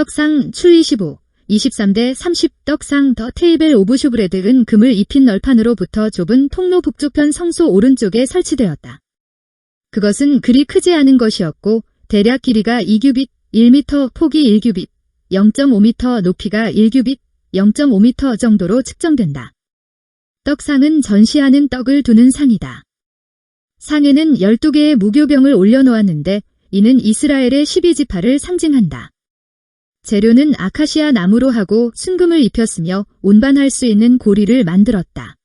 떡상 출 25, 23대 30 떡상 더 테이블 오브 슈브레드은 금을 입힌 널판으로부터 좁은 통로 북쪽편 성소 오른쪽에 설치되었다. 그것은 그리 크지 않은 것이었고 대략 길이가 2규빗, 1m, 폭이 1규빗, 0.5m, 높이가 1규빗, 0.5m 정도로 측정된다. 떡상은 전시하는 떡을 두는 상이다. 상에는 12개의 무교병을 올려놓았는데 이는 이스라엘의 12지파를 상징한다. 재료는 아카시아 나무로 하고 순금을 입혔으며 운반할 수 있는 고리를 만들었다.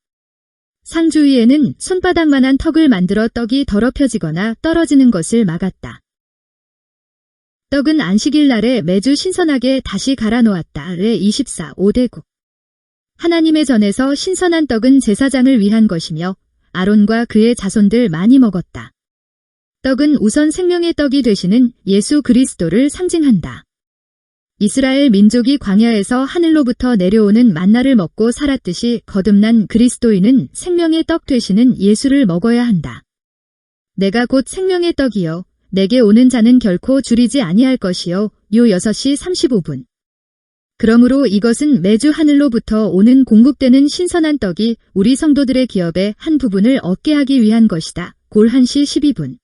상 주위에는 손바닥만한 턱을 만들어 떡이 더럽혀지거나 떨어지는 것을 막았다. 떡은 안식일 날에 매주 신선하게 다시 갈아 놓았다. 레 24, 5대국. 하나님의 전에서 신선한 떡은 제사장을 위한 것이며 아론과 그의 자손들 많이 먹었다. 떡은 우선 생명의 떡이 되시는 예수 그리스도를 상징한다. 이스라엘 민족이 광야에서 하늘로부터 내려오는 만나를 먹고 살았듯이 거듭난 그리스도인은 생명의 떡 되시는 예수를 먹어야 한다. 내가 곧 생명의 떡이요. 내게 오는 자는 결코 줄이지 아니할 것이요. 요 6시 35분. 그러므로 이것은 매주 하늘로부터 오는 공급되는 신선한 떡이 우리 성도들의 기업의 한 부분을 얻게 하기 위한 것이다. 골 1시 12분.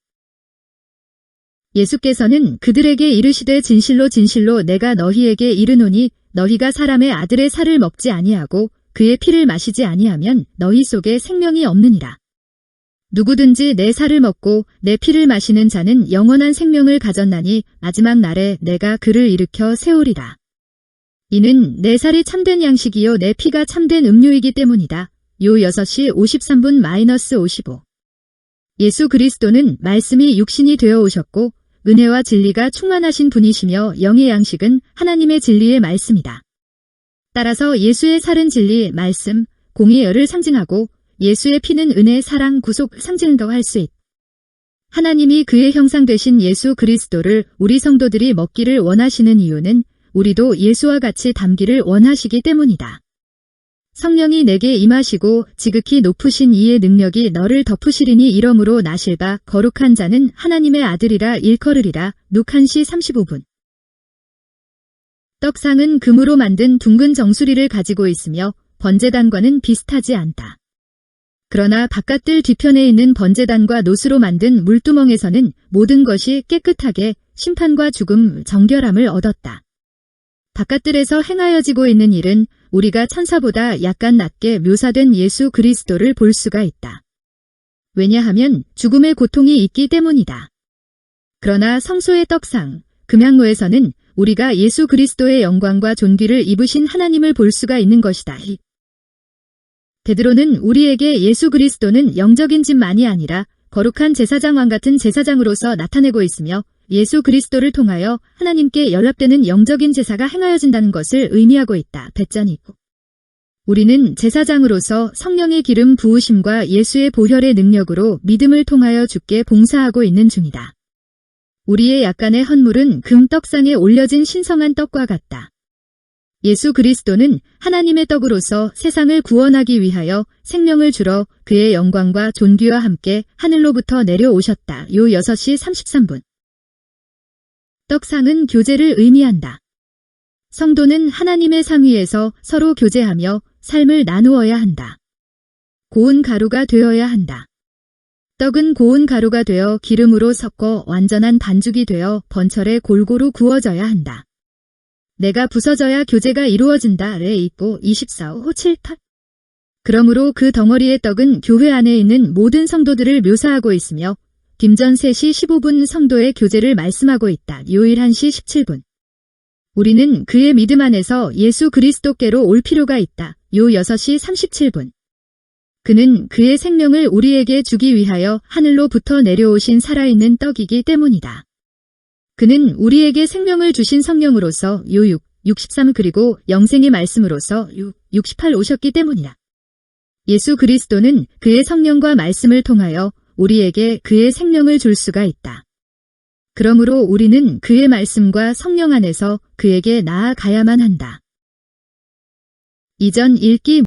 예수께서는 그들에게 이르시되 진실로 진실로 내가 너희에게 이르노니 너희가 사람의 아들의 살을 먹지 아니하고 그의 피를 마시지 아니하면 너희 속에 생명이 없느니라. 누구든지 내 살을 먹고 내 피를 마시는 자는 영원한 생명을 가졌나니 마지막 날에 내가 그를 일으켜 세우리라. 이는 내 살이 참된 양식이요 내 피가 참된 음료이기 때문이다. 요 6시 53분 마이너스 55. 예수 그리스도는 말씀이 육신이 되어 오셨고 은혜와 진리가 충만하신 분이시며 영의 양식은 하나님의 진리의 말씀이다. 따라서 예수의 살은 진리, 말씀, 공의 열을 상징하고 예수의 피는 은혜, 사랑, 구속 상징한다고 할수 있다. 하나님이 그의 형상 되신 예수 그리스도를 우리 성도들이 먹기를 원하시는 이유는 우리도 예수와 같이 담기를 원하시기 때문이다. 성령이 내게 임하시고 지극히 높으신 이의 능력이 너를 덮으시리니 이러므로 나실바 거룩한 자는 하나님의 아들이라 일컬으리라 룩한시 35분. 떡상은 금으로 만든 둥근 정수리를 가지고 있으며 번제단과는 비슷하지 않다. 그러나 바깥들 뒤편에 있는 번제단과 노스로 만든 물두멍에서는 모든 것이 깨끗하게 심판과 죽음, 정결함을 얻었다. 바깥들에서 행하여지고 있는 일은 우리가 천사보다 약간 낮게 묘사된 예수 그리스도를 볼 수가 있다. 왜냐하면 죽음의 고통이 있기 때문이다. 그러나 성소의 떡상, 금양로에서는 우리가 예수 그리스도의 영광과 존귀를 입으신 하나님을 볼 수가 있는 것이다. 베드로는 우리에게 예수 그리스도는 영적인 집만이 아니라 거룩한 제사장왕 같은 제사장으로서 나타내고 있으며 예수 그리스도를 통하여 하나님께 연락되는 영적인 제사가 행하여진다는 것을 의미하고 있다. 배전이고. 우리는 제사장으로서 성령의 기름 부으심과 예수의 보혈의 능력으로 믿음을 통하여 주께 봉사하고 있는 중이다. 우리의 약간의 헌물은 금떡상에 올려진 신성한 떡과 같다. 예수 그리스도는 하나님의 떡으로서 세상을 구원하기 위하여 생명을 주러 그의 영광과 존귀와 함께 하늘로부터 내려오셨다. 요 6시 33분. 떡상은 교제를 의미한다. 성도는 하나님의 상위에서 서로 교제하며 삶을 나누어야 한다. 고운 가루가 되어야 한다. 떡은 고운 가루가 되어 기름으로 섞어 완전한 반죽이 되어 번철에 골고루 구워져야 한다. 내가 부서져야 교제가 이루어진다. 래 있고 24호 7탁. 그러므로 그 덩어리의 떡은 교회 안에 있는 모든 성도들을 묘사하고 있으며 김전 3시 15분 성도의 교제를 말씀하고 있다. 요일 1시 17분. 우리는 그의 믿음 안에서 예수 그리스도께로 올 필요가 있다. 요 6시 37분. 그는 그의 생명을 우리에게 주기 위하여 하늘로부터 내려오신 살아있는 떡이기 때문이다. 그는 우리에게 생명을 주신 성령으로서 요 6, 63 그리고 영생의 말씀으로서 6, 68 오셨기 때문이다. 예수 그리스도는 그의 성령과 말씀을 통하여 우리에게 그의 생명을 줄 수가 있다. 그러므로 우리는 그의 말씀과 성령 안에서 그에게 나아가야만 한다. 이전 읽기